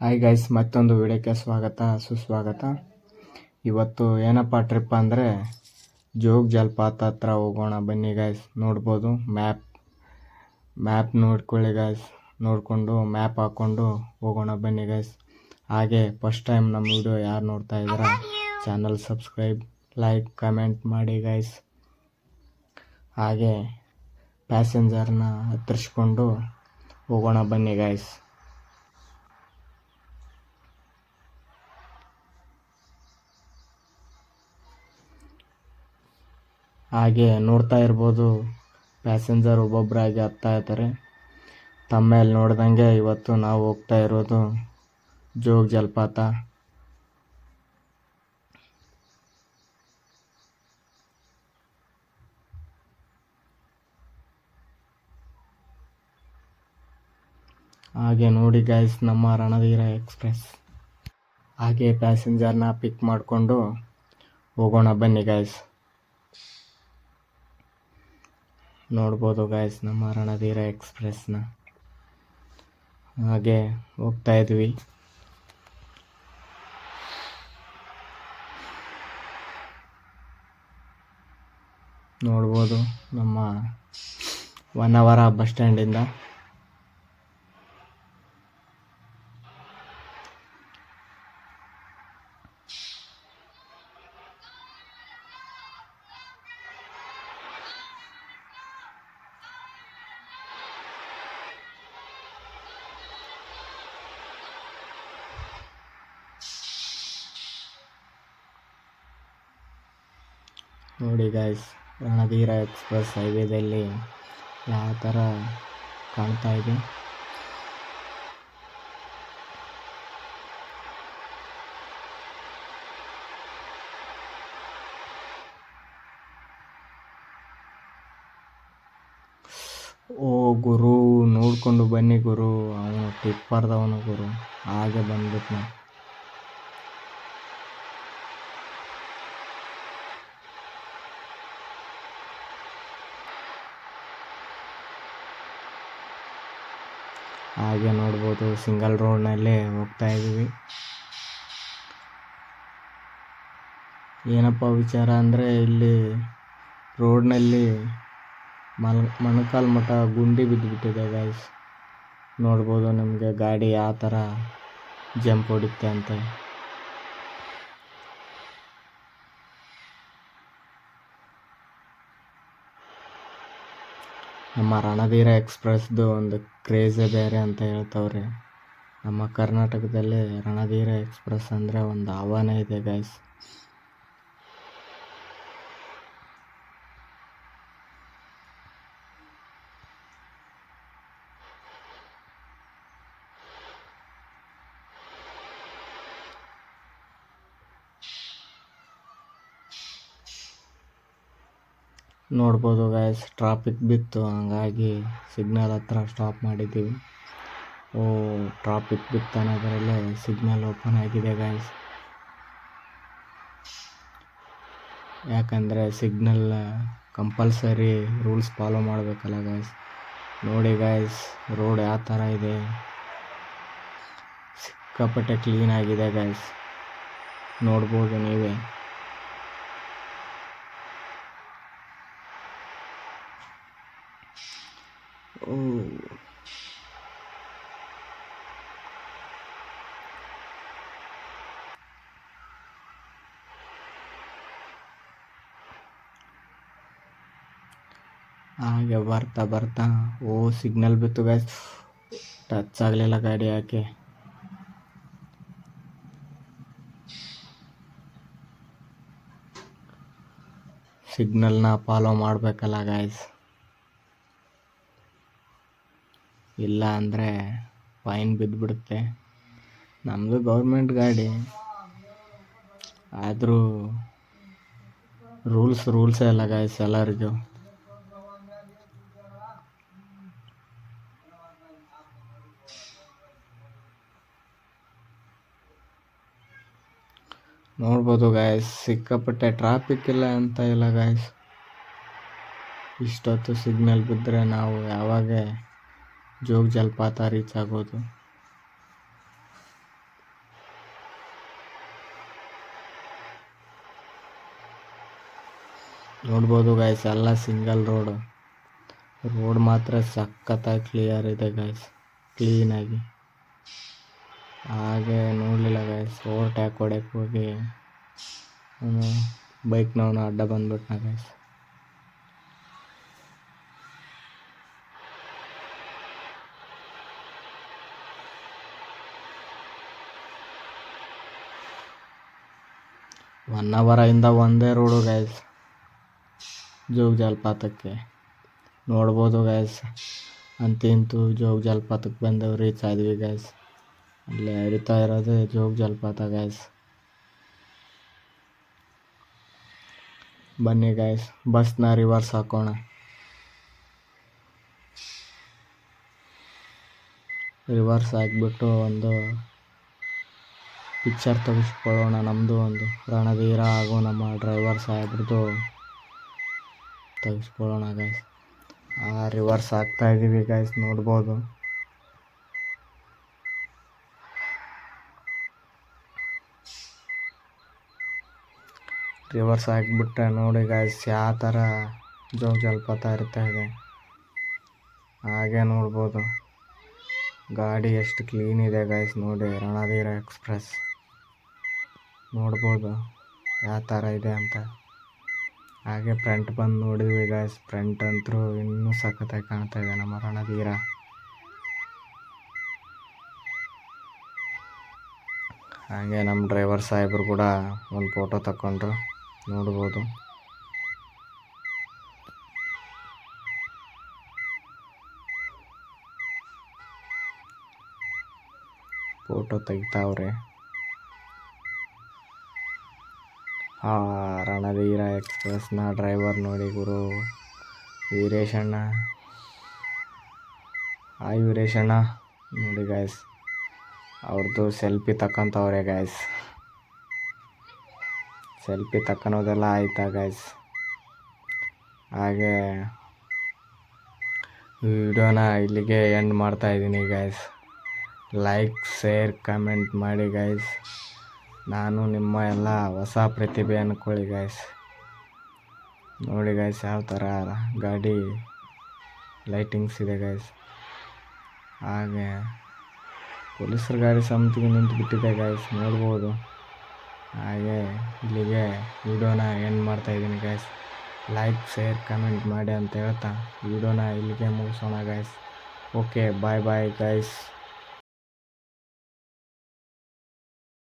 Hi guys ಮತ್ತೊಂದು ವಿಡಿಯೋಕ್ಕೆ ಸ್ವಾಗತ, ಸುಸ್ವಾಗತ. ಇವತ್ತು ಏನಪ್ಪ ಟ್ರಿಪ್ ಅಂದರೆ ಜೋಗ ಜಲಪಾತ ಹತ್ರ ಹೋಗೋಣ ಬನ್ನಿ ಗೈಸ್ ನೋಡ್ಬೋದು ಮ್ಯಾಪ್ ಮ್ಯಾಪ್ ನೋಡ್ಕೊಳ್ಳಿ ಗೈಸ್ ನೋಡಿಕೊಂಡು ಮ್ಯಾಪ್ ಹಾಕ್ಕೊಂಡು ಹೋಗೋಣ ಬನ್ನಿ ಗೈಸ್ ಹಾಗೆ ಫಸ್ಟ್ ಟೈಮ್ ನಮ್ಮ ವಿಡಿಯೋ ಯಾರು ನೋಡ್ತಾ ಇದ್ದೀರಾ ಚಾನಲ್ ಸಬ್ಸ್ಕ್ರೈಬ್ ಲೈಕ್ ಕಮೆಂಟ್ ಮಾಡಿ ಗೈಸ್ ಹಾಗೆ ಪ್ಯಾಸೆಂಜರ್ನ ಹತ್ತರಿಸ್ಕೊಂಡು ಹೋಗೋಣ ಬನ್ನಿ ಗೈಸ್ ಹಾಗೆ ನೋಡ್ತಾ ಇರ್ಬೋದು. ಪ್ಯಾಸೆಂಜರ್ ಒಬ್ಬೊಬ್ಬರಾಗಿ ಹತ್ತಾ ಇದ್ದಾರೆ. ತಮ್ಮೇಲೆ ನೋಡ್ದಂಗೆ ಇವತ್ತು ನಾವು ಹೋಗ್ತಾ ಇರೋದು ಜೋಗ ಜಲಪಾತ. ಹಾಗೆ ನೋಡಿ ಗೈಸ್ ನಮ್ಮ ರಣಧೀರ ಎಕ್ಸ್ಪ್ರೆಸ್. ಹಾಗೆ ಪ್ಯಾಸೆಂಜರ್ನ ಪಿಕ್ ಮಾಡಿಕೊಂಡು ಹೋಗೋಣ ಬನ್ನಿ ಗೈಸ್ ನೋಡ್ಬೋದು ಗಾಯ್ಸ್ ನಮ್ಮ ರಣಧೀರ ಎಕ್ಸ್ಪ್ರೆಸ್ನ ಹಾಗೆ ಹೋಗ್ತಾ ಇದ್ವಿ. ನೋಡ್ಬೋದು ನಮ್ಮ ಒನ್ ಅವರ ಬಸ್ ಸ್ಟ್ಯಾಂಡಿಂದ ನೋಡಿ ಗಾಯ್ಸ್ ರಣಧೀರ ಎಕ್ಸ್ಪ್ರೆಸ್ ಹೈವೇದಲ್ಲಿ ಯಾವ ಥರ ಕಾಣ್ತಾ ಇದೆ. ಓ ಗುರು, ನೋಡ್ಕೊಂಡು ಬನ್ನಿ ಗುರು, ಅವನು ಟಿಪ್ಪರ್ದವನು ಗುರು, ಹಾಗೆ ಬಂದ್ಬಿಟ್ನ. ಹಾಗೆ ನೋಡ್ಬೋದು ಸಿಂಗಲ್ ರೋಡ್ನಲ್ಲೇ ಹೋಗ್ತಾ ಇದ್ದೀವಿ. ಏನಪ್ಪ ವಿಚಾರ ಅಂದರೆ ಇಲ್ಲಿ ರೋಡ್ನಲ್ಲಿ ಮಲ್, ಮೊಣಕಾಲು ಮಠ ಗುಂಡಿ ಬಿದ್ದುಬಿಟ್ಟಿದೆ ಗೈಸ್ ನೋಡ್ಬೋದು ನಿಮಗೆ ಗಾಡಿ ಆ ಥರ ಜಂಪ್ ಹೊಡಿಯುತ್ತೆ ಅಂತ. ನಮ್ಮ ರಣಧೀರ ಎಕ್ಸ್ಪ್ರೆಸ್ದು ಒಂದು ಕ್ರೇಜೇ ಬೇರೆ ಅಂತ ಹೇಳ್ತವ್ರೆ. ನಮ್ಮ ಕರ್ನಾಟಕದಲ್ಲಿ ರಣಧೀರ ಎಕ್ಸ್ಪ್ರೆಸ್ ಅಂದರೆ ಒಂದು ಆಹ್ವಾನ ಇದೆ ಗೈಸ್ ನೋಡ್ಬೋದು ಗಾಯ್ಸ್ ಟ್ರಾಫಿಕ್ ಬಿತ್ತು, ಹಂಗಾಗಿ ಸಿಗ್ನಲ್ ಹತ್ರ ಸ್ಟಾಪ್ ಮಾಡಿದ್ದೀವಿ. ಓ ಟ್ರಾಫಿಕ್ ಬಿತ್ತು ಅನ್ನೋದರಲ್ಲೇ ಸಿಗ್ನಲ್ ಓಪನ್ ಆಗಿದೆ ಗಾಯ್ಸ್ ಯಾಕಂದರೆ ಸಿಗ್ನಲ್ ಕಂಪಲ್ಸರಿ ರೂಲ್ಸ್ ಫಾಲೋ ಮಾಡಬೇಕಲ್ಲ ಗಾಯ್ಸ್ ನೋಡಿ ಗಾಯ್ಸ್ ರೋಡ್ ಯಾವ ಥರ ಇದೆ. ಸಿಕ್ಕಾಪಟ್ಟೆ ಕ್ಲೀನ್ ಆಗಿದೆ ಗೈಸ್ ನೋಡ್ಬೋದು ನೀವೇ. ಓ ಹಾಗೆ ಬರ್ತಾ ಬರ್ತಾ ಓ ಸಿಗ್ನಲ್ ಬಿತ್ತು ಗೈಸ್ ಟಚ್ ಆಗಲಿಲ್ಲ ಗಾಡಿ ಯಾಕೆ ಸಿಗ್ನಲ್ನ ಫಾಲೋ ಮಾಡಬೇಕಲ್ಲ ಗಾಯ್ಸ್ ಇಲ್ಲ ಅಂದರೆ ಫೈನ್ ಬಿದ್ದುಬಿಡುತ್ತೆ ನಮ್ಮದು ಗೌರ್ಮೆಂಟ್ ಗಾಡಿ. ಆದರೂ ರೂಲ್ಸ್ ರೂಲ್ಸೇ ಅಲ್ಲ ಗಾಯ್ಸ್ ಎಲ್ಲರಿಗೂ. ನೋಡ್ಬೋದು ಗಾಯ್ಸ್ ಸಿಕ್ಕಾಪಟ್ಟೆ ಟ್ರಾಫಿಕ್ ಇಲ್ಲ ಅಂತ ಇಲ್ಲ ಗಾಯ್ಸ್ ಇಷ್ಟೊತ್ತು ಸಿಗ್ನಲ್ ಬಿದ್ದರೆ ನಾವು ಯಾವಾಗ ಜೋಗ ಜಲಪಾತ ರೀಚ್ ಆಗೋದು. ನೋಡ್ಬೋದು ಗಾಯ್ಸ್ ಎಲ್ಲ ಸಿಂಗಲ್ ರೋಡು ರೋಡ್ ಮಾತ್ರ ಸಖತ್ತಾಗಿ ಕ್ಲಿಯರ್ ಇದೆ ಗಾಯ್ಸ್ ಕ್ಲೀನಾಗಿ ಹಾಗೆ ನೋಡಲಿಲ್ಲ ಗಾಯ್ಸ್ ಓವರ್ಟ್ಯಾಕ್ ಹೊಡ್ಯಕ್ಕೆ ಹೋಗಿ ಬೈಕ್ನವನು ಅಡ್ಡ ಬಂದ್ಬಿಟ್ನ ಗಾಯ್ಸ್ ಒನ್ ಅವರಿಂದ ಒಂದೇ ರೋಡು ಗಾಯ್ಸ್ ಜೋಗ ಜಲಪಾತಕ್ಕೆ. ನೋಡ್ಬೋದು ಗಾಯ್ಸ್ ಅಂತಿಂತೂ ಜೋಗ ಜಲಪಾತಕ್ಕೆ ಬಂದೆವು ರೀಚ್ ಆದ್ವಿ ಗೈಸ್ ಅಲ್ಲೇ ಹರಿತಾ ಇರೋದು ಜೋಗ ಜಲಪಾತ ಗೈಸ್ ಬನ್ನಿ ಗಾಯ್ಸ್ ಬಸ್ನ ರಿವರ್ಸ್ ಹಾಕೋಣ. ರಿವರ್ಸ್ ಹಾಕ್ಬಿಟ್ಟು ಒಂದು ಪಿಕ್ಚರ್ ತೆಗೆಸ್ಕೊಳ್ಳೋಣ. ನಮ್ಮದು ಒಂದು ರಣಧೀರ ಹಾಗೂ ನಮ್ಮ ಡ್ರೈವರ್ ಸಾಹೇಬ್ರದ್ದು ತೆಗೆಸ್ಕೊಳ್ಳೋಣ ಗೈಸ್ ರಿವರ್ಸ್ ಆಗ್ತಾ ಇದ್ದೀವಿ ಗೈಸ್ ನೋಡ್ಬೋದು. ರಿವರ್ಸ್ ಹಾಕಿಬಿಟ್ರೆ ನೋಡಿ ಗೈಸ್ ಯಾವ ಥರ ಜೋಗ ಜಲಪಾತ ಇರ್ತಾ ಇದೆ. ಹಾಗೆ ನೋಡ್ಬೋದು. ಗಾಡಿ ಎಷ್ಟು ಕ್ಲೀನ್ ಇದೆ ಗೈಸ್ ನೋಡಿ ರಣಧೀರ ಎಕ್ಸ್ಪ್ರೆಸ್ ನೋಡ್ಬೋದು. ಯಾವ ಥರ ಇದೆ ಅಂತ. ಹಾಗೆ ಫ್ರಂಟ್ ಬಂದು ನೋಡಿದ್ವಿ ಗಾಯ್ಸ್ ಫ್ರಂಟ್ ಅಂತೂ ಇನ್ನೂ ಸಖತ್ತಾಗಿ ಕಾಣ್ತಾ ಇದೆ ನಮ್ಮ ರಣಧೀರ. ಹಾಗೆ ನಮ್ಮ ಡ್ರೈವರ್ ಸಾಹೇಬರು ಕೂಡ ಒಂದು ಫೋಟೋ ತಗೊಂಡ್ರು ನೋಡ್ಬೋದು. ಫೋಟೋ ತೆಗಿತಾವ್ರೆ. ಆ, ರಣಧೀರ ಎಕ್ಸ್ಪ್ರೆಸ್ನ ಡ್ರೈವರ್ ನೋಡಿ ಗುರು. ವೀರೇಶಣ್ಣ. ಹಾಯ್ ವೀರೇಶಣ್ಣ. ನೋಡಿ ಗಾಯ್ಸ್ ಅವ್ರದ್ದು ಸೆಲ್ಫಿ ತಕ್ಕಂಥವ್ರೆ ಗಾಯ್ಸ್ ಸೆಲ್ಫಿ ತಕ್ಕನೋದೆಲ್ಲ ಆಯ್ತಾ ಗಾಯ್ಸ್ ಹಾಗೆ ವಿಡಿಯೋನ ಇಲ್ಲಿಗೆ ಎಂಡ್ ಮಾಡ್ತಾ ಇದ್ದೀನಿ ಗಾಯ್ಸ್ ಲೈಕ್ ಶೇರ್ ಕಮೆಂಟ್ ಮಾಡಿ ಗಾಯ್ಸ್ ನಾನು ನಿಮ್ಮ ಎಲ್ಲ ಹೊಸ ಪ್ರತಿಭೆ ಅಂದ್ಕೊಳ್ಳಿ ಗಾಯ್ಸ್ ನೋಡಿ ಗಾಯ್ಸ್ ಯಾವ ಥರ ಗಾಡಿ ಲೈಟಿಂಗ್ಸ್ ಇದೆ ಗಾಯ್ಸ್ ಹಾಗೆ ಪೊಲೀಸರ ಗಾಡಿ ಸಮಿತಿಗೆ ನಿಂತು ಬಿಟ್ಟಿದೆ ಗಾಯ್ಸ್ ನೋಡ್ಬೋದು. ಹಾಗೆ ಇಲ್ಲಿಗೆ ವಿಡಿಯೋನ ಮಾಡ್ತಾ ಇದ್ದೀನಿ ಗಾಯ್ಸ್ ಲೈಕ್ ಶೇರ್ ಕಮೆಂಟ್ ಮಾಡಿ ಅಂತ ಹೇಳ್ತಾ ವಿಡಿಯೋನ ಇಲ್ಲಿಗೆ ಮುಗಿಸೋಣ guys okay bye bye guys